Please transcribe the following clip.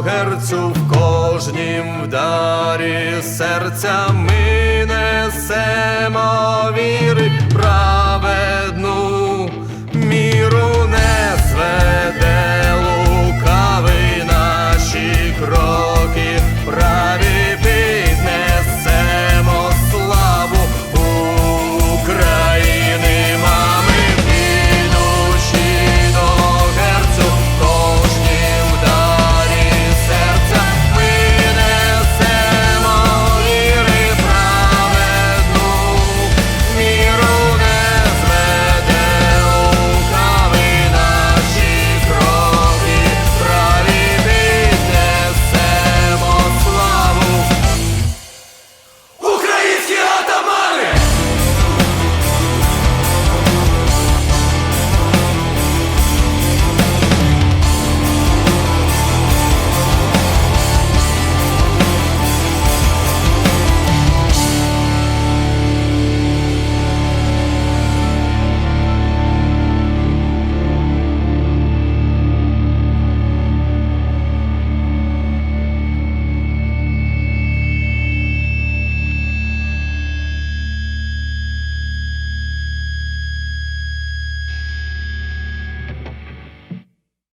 Герцю в кожнім вдарі серця ми несемо віри,